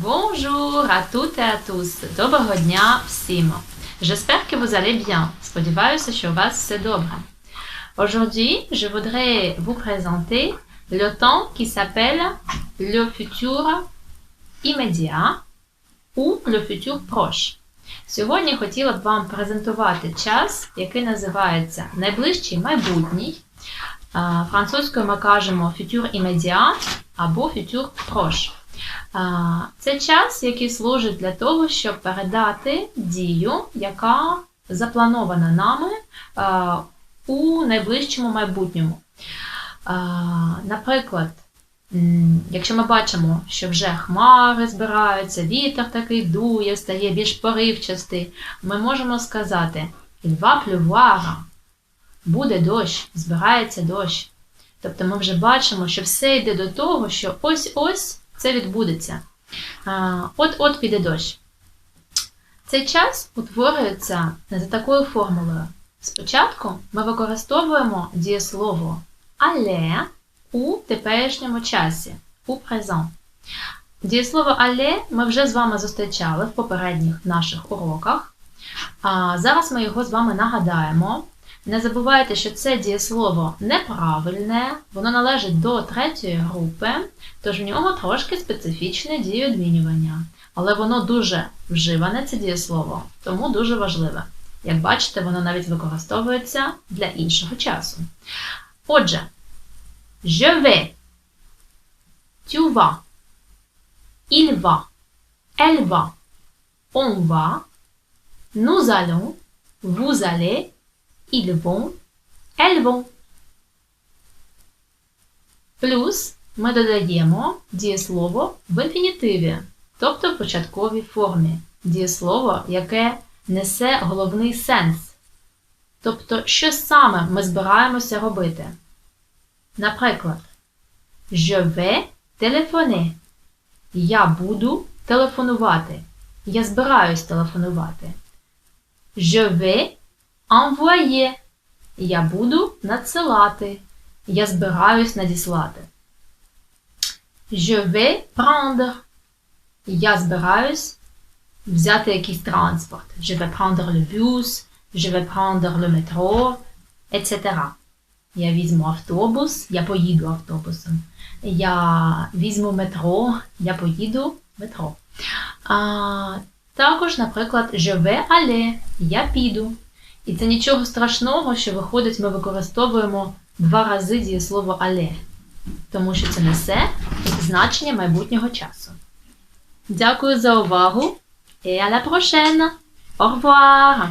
Bonjour à toutes et à tous. Доброго дня всім. J'espère que vous allez bien. Сподіваюся, що у вас все добре. Aujourd'hui, je voudrais vous présenter le temps qui s'appelle le futur immédiat ou le futur proche. Сьогодні хотіла б вам презентувати час, який називається найближчий майбутній. Французькою ми кажемо futur immédiat або futur proche. Це час, який служить для того, щоб передати дію, яка запланована нами у найближчому майбутньому. Наприклад, якщо ми бачимо, що вже хмари збираються, вітер такий дує, стає більш поривчастий, ми можемо сказати va pleuvoir. Буде дощ, збирається дощ. Тобто ми вже бачимо, що все йде до того, що ось-ось це відбудеться. От-от піде дощ. Цей час утворюється за такою формулою. Спочатку ми використовуємо дієслово але у теперішньому часі, у презент. Дієслово але ми вже з вами зустрічали в попередніх наших уроках. А зараз ми його з вами нагадаємо. Не забувайте, що це дієслово неправильне, воно належить до третьої групи, тож в нього трошки специфічне дієодмінювання. Але воно дуже вживане, це дієслово, тому дуже важливе. Як бачите, воно навіть використовується для іншого часу. Отже, je vais, tu vas, il va, elle va, on va, nous allons, vous allez, ils vont, elles vont. Плюс ми додаємо дієслово в інфінітиві, тобто в початковій формі. Дієслово, яке несе головний сенс. Тобто, що саме ми збираємося робити. Наприклад, Je vais téléphoner. Я буду телефонувати. Я збираюсь телефонувати. Je vais envoyer. Я буду надсилати. Я збираюсь надіслати. Je vais prendre. Я збираюсь взяти якийсь транспорт. Je vais prendre le bus, je vais prendre le métro, etc. Я візьму автобус, я поїду автобусом. Я візьму метро, я поїду метро. А, також, наприклад, je vais aller, я піду. І це нічого страшного, що виходить, ми використовуємо два рази дієслово але, тому що це несе значення майбутнього часу. Дякую за увагу! Et à la prochaine! Au revoir!